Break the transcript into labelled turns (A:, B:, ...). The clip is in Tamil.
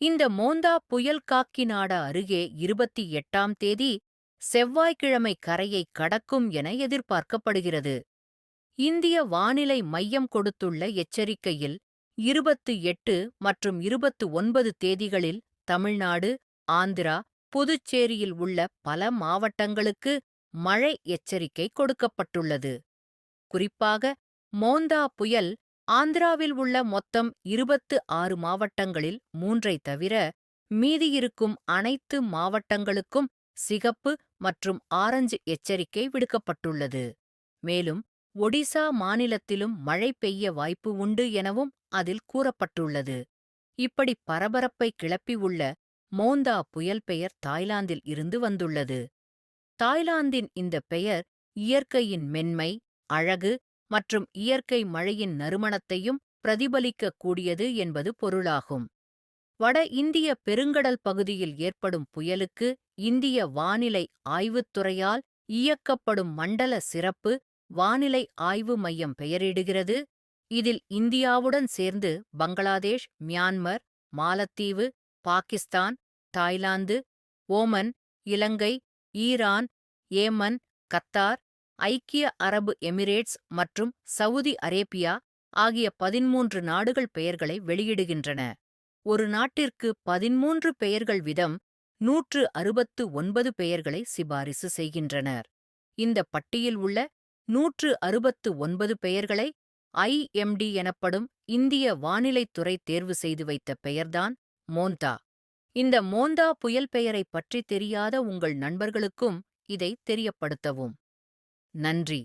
A: இந்த மோந்தா புயல் காக்கிநாடா அருகே இருபத்தி எட்டாம் தேதி செவ்வாய்க்கிழமை கரையை கடக்கும் என எதிர்பார்க்கப்படுகிறது. இந்திய வானிலை மையம் கொடுத்துள்ள எச்சரிக்கையில் இருபத்து எட்டு மற்றும் இருபத்து ஒன்பது தேதிகளில் தமிழ்நாடு, ஆந்திரா, புதுச்சேரியில் உள்ள பல மாவட்டங்களுக்கு மழை எச்சரிக்கை கொடுக்கப்பட்டுள்ளது. குறிப்பாக மோந்தா புயல் ஆந்திராவில் உள்ள மொத்தம் இருபத்து ஆறு மாவட்டங்களில் மூன்றை தவிர மீதியிருக்கும் அனைத்து மாவட்டங்களுக்கும் சிகப்பு மற்றும் ஆரஞ்சு எச்சரிக்கை விடுக்கப்பட்டுள்ளது. மேலும் ஒடிசா மாநிலத்திலும் மழை பெய்ய வாய்ப்பு உண்டு எனவும் அதில் கூறப்பட்டுள்ளது. இப்படி பரபரப்பை கிளப்பியுள்ள மோந்தா புயல் பெயர் தாய்லாந்தில் இருந்து வந்துள்ளது. தாய்லாந்தின் இந்த பெயர் இயற்கையின் மென்மை, அழகு மற்றும் இயற்கை மழையின் நறுமணத்தையும் பிரதிபலிக்கக் கூடியது என்பது பொருளாகும். வட இந்திய பெருங்கடல் பகுதியில் ஏற்படும் புயலுக்கு இந்திய வானிலை ஆய்வுத் துறையால் இயக்கப்படும் மண்டல சிறப்பு வானிலை ஆய்வு மையம் பெயரிடுகிறது. இதில் இந்தியாவுடன் சேர்ந்து பங்களாதேஷ், மியான்மர், மாலத்தீவு, Pakistan, Thailand, Oman, Ilankai, Iran, Yemen, Qatar, ஐக்கிய அரபு எமிரேட்ஸ் மற்றும் சவுதி அரேபியா ஆகிய பதின்மூன்று நாடுகள் பெயர்களை வெளியிடுகின்றன. ஒரு நாட்டிற்கு பதின்மூன்று பெயர்கள் விதம் நூற்று அறுபத்து ஒன்பது பெயர்களை சிபாரிசு செய்கின்றனர். இந்த பட்டியில் உள்ள நூற்று அறுபத்து ஒன்பது பெயர்களை ஐ.எம்.டி எனப்படும் இந்திய வானிலைத்துறை தேர்வு செய்து வைத்த பெயர்தான் மோந்தா. இந்த மோந்தா புயல் பெயரைப் பற்றி தெரியாத உங்கள் நண்பர்களுக்கும் இதை தெரியப்படுத்தவும். நன்றி.